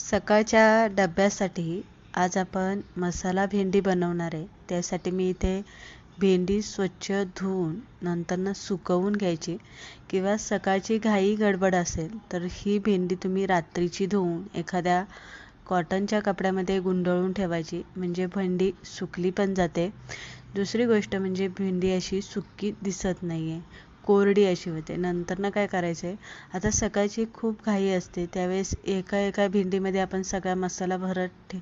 सकाळच्या डब्यासाठी आज आपण मसाला भेंडी बनवणार आहे. त्यासाठी मी इथे भेंडी स्वच्छ धुवून नंतरनं सुकवून घ्यायची. किंवा सकाळची घाई गडबड असेल तर ही भेंडी तुम्ही रात्रीची धुवून एखाद्या कॉटनच्या कपड्यामध्ये गुंडळून ठेवायची. म्हणजे भेंडी सुकली पण जाते. दुसरी गोष्ट म्हणजे भेंडी अशी सुकी दिसत नाही आहे कोरडी अशी होते. नंतरनं काय करायचं? आहे आता सकाळची खूप घाई असते. त्यावेळेस एका एका भेंडीमध्ये आपण सगळा मसाला भरत ठे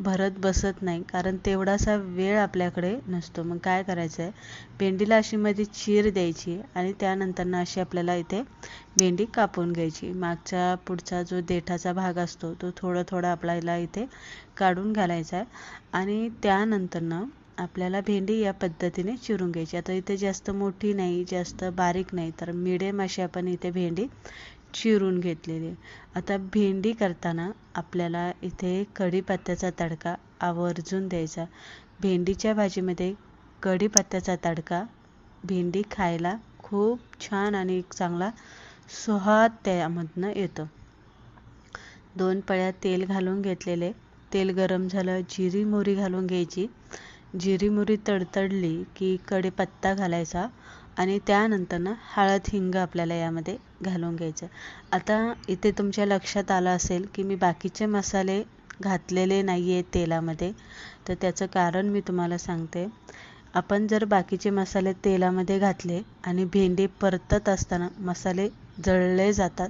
भरत बसत नाही. कारण तेवढासा वेळ आपल्याकडे नसतो. मग काय करायचं आहे भेंडीला अशी मध्ये चीर द्यायची आणि त्यानंतरनं अशी आपल्याला इथे भेंडी कापून घ्यायची. मागचा पुढचा जो देठाचा भाग असतो तो थोडा थोडा आपल्याला इथे काढून घालायचा आहे. आणि त्यानंतरनं आपल्याला भेंडी या पद्धतीने चिरून घ्यायची. आता इथे जास्त मोठी नाही जास्त बारीक नाही तर मिडियम अशी आपण इथे भेंडी चिरून घेतलेली आता भेंडी करताना आपल्याला इथे कढीपत्त्याचा तडका आवर्जून द्यायचा. भेंडीच्या भाजीमध्ये कढीपत्त्याचा तडका भेंडी खायला खूप छान आणि चांगला सुहाद त्यामधनं येतो. दोन पळ्या तेल घालून घेतलेले. तेल गरम झालं जिरी मोहरी घालून घ्यायची. जिरीमुरी तडतडली की कढीपत्ता घालायचा आणि त्यानंतरनं हळद हिंग आपल्याला यामध्ये घालून घ्यायचं. आता इथे तुमच्या लक्षात आलं असेल की मी बाकीचे मसाले घातलेले नाही आहेत तेलामध्ये तर त्याचं कारण मी तुम्हाला सांगते. आपण जर बाकीचे मसाले तेलामध्ये घातले आणि भेंडी परतत असताना मसाले जळले जातात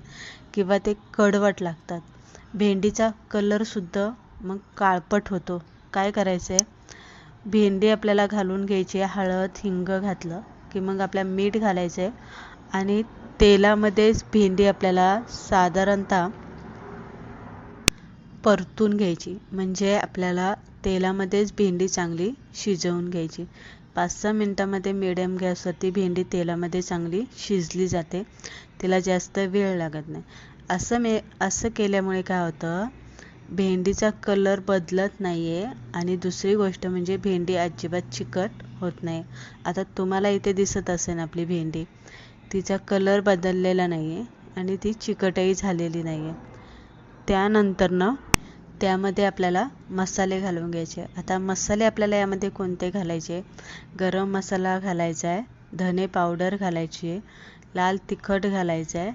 किंवा ते कडवट लागतात भेंडीचा कलरसुद्धा मग काळपट होतो. काय करायचं आहे भेंडी आपल्याला घालून घ्यायची आहे हळद हिंग घातलं की मग आपल्या मीठ घालायचं आहे आणि तेलामध्येच भेंडी आपल्याला साधारणतः परतून घ्यायची. म्हणजे आपल्याला तेलामध्येच भेंडी चांगली शिजवून घ्यायची. पाच सहा मिनटामध्ये मिडियम गॅसवरती भेंडी तेलामध्ये चांगली शिजली जाते. तिला जास्त वेळ लागत नाही. असं मे असं केल्यामुळे काय होतं भेंडीचा कलर बदलत नाही आहे आणि दुसरी गोष्ट म्हणजे भेंडी अजिबात चिकट होत नाही. आता तुम्हाला इथे दिसत असेल आपली भेंडी. तिचा कलर बदललेला नाही आहे आणि ती चिकटही झालेली नाही आहे त्यानंतरनं त्यामध्ये आपल्याला मसाले घालून घ्यायचे. आता मसाले आपल्याला यामध्ये कोणते घालायचे? गरम मसाला घालायचा आहे धने पावडर घालायची आहे लाल तिखट घालायचं आहे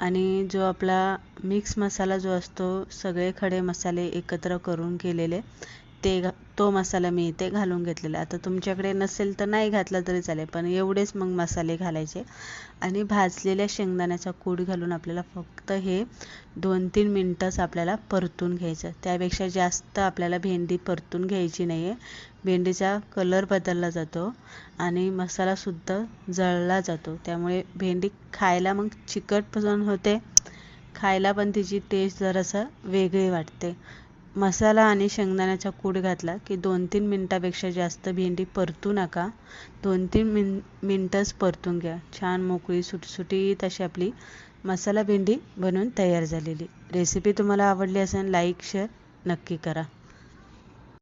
आणि जो आपला मिक्स मसाला जो असतो सगळे खडे मसाले एकत्र करून केलेले ते तो मसाला मी इथे घालून घेतलेला आता तुमच्याकडे नसेल तर नाही घातला तरी चालेल पण एवढेच मग मसाले घालायचे. आणि भाजलेल्या शेंगदाण्याचा कूट घालून आपल्याला फक्त हे दोन तीन मिनटंच आपल्याला परतून घ्यायचं. त्यापेक्षा जास्त आपल्याला भेंडी परतून घ्यायची नाही आहे भेंडीचा कलर बदलला जातो आणि मसालासुद्धा जळला जातो. त्यामुळे भेंडी खायला मग चिकट पण होते. खायला पण तिची टेस्ट जरासं वेगळी वाटते. मसाला आणि शेंगदाण्याचा कूट घातला की दोन तीन मिनटापेक्षा जास्त भेंडी परतू नका. दोन तीन मिन मिनटंच परतून घ्या. छान मोकळी सुटसुटीत अशी आपली मसाला भेंडी बनवून तयार झालेली. रेसिपी तुम्हाला आवडली असेल लाईक शेअर नक्की करा.